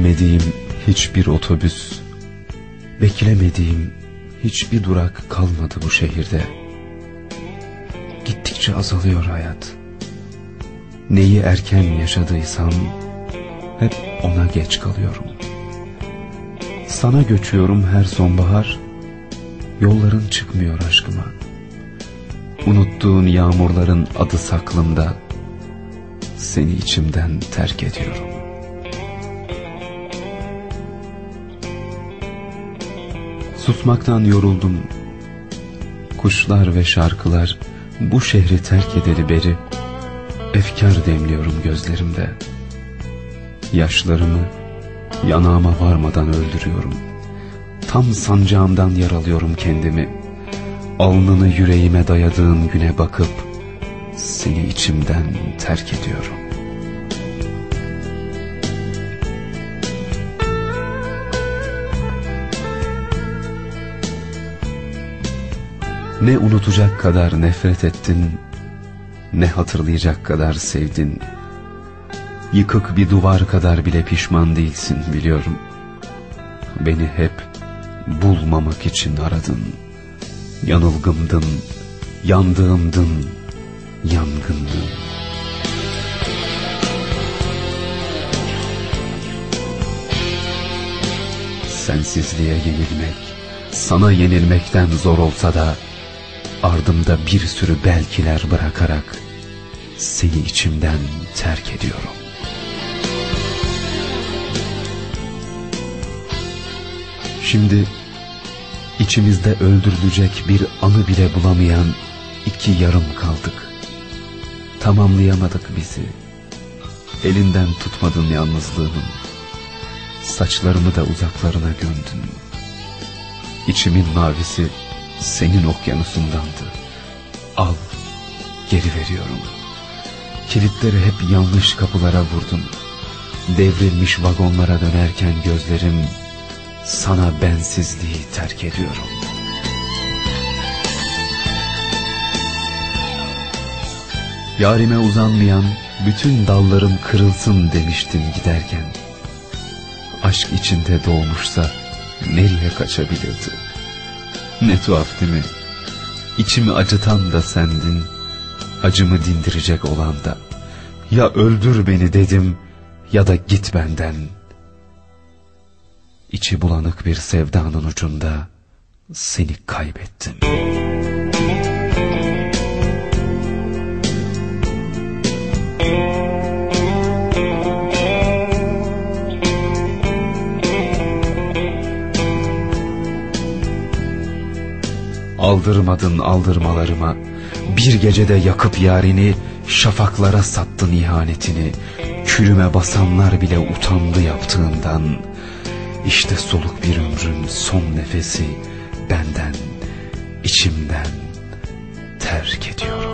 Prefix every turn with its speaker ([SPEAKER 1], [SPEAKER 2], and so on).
[SPEAKER 1] Beklemediğim hiçbir otobüs, beklemediğim hiçbir durak kalmadı bu şehirde. Gittikçe azalıyor hayat. Neyi erken yaşadıysam hep ona geç kalıyorum. Sana göçüyorum her sonbahar, yolların çıkmıyor aşkıma. Unuttuğun yağmurların adı saklımda, seni içimden terk ediyorum. Susmaktan yoruldum. Kuşlar ve şarkılar bu şehri terk edeli beri efkar demliyorum gözlerimde. Yaşlarımı yanağıma varmadan öldürüyorum. Tam sancağımdan yaralıyorum kendimi. Alnını yüreğime dayadığın güne bakıp seni içimden terk ediyorum. Ne unutacak kadar nefret ettin, ne hatırlayacak kadar sevdin. Yıkık bir duvar kadar bile pişman değilsin biliyorum. Beni hep bulmamak için aradın. Yanılgımdın, yandığımdın, yangındın. Sensizliğe yenilmek, sana yenilmekten zor olsa da ardımda bir sürü belkiler bırakarak seni içimden terk ediyorum. Şimdi içimizde öldürülecek bir anı bile bulamayan iki yarım kaldık. Tamamlayamadık bizi. Elinden tutmadın yalnızlığımın. Saçlarımı da uzaklarına gömdün. İçimin mavisi senin okyanusundandı. Al, geri veriyorum. Kilitleri hep yanlış kapılara vurdun. Devrilmiş vagonlara dönerken gözlerim sana bensizliği terk ediyorum. Yarime uzanmayan bütün dallarım kırılsın demiştin giderken. Aşk içinde doğmuşsa nereye kaçabilirdi? Ne tuhaf değil mi? İçimi acıtan da sendin, acımı dindirecek olan da. Ya öldür beni dedim ya da git benden. İçi bulanık bir sevdanın ucunda seni kaybettim. Aldırmadın aldırmalarıma, bir gecede yakıp yarini, şafaklara sattın ihanetini. Külüme basanlar bile utandı yaptığından. İşte soluk bir ömrün son nefesi benden, içimden terk ediyor.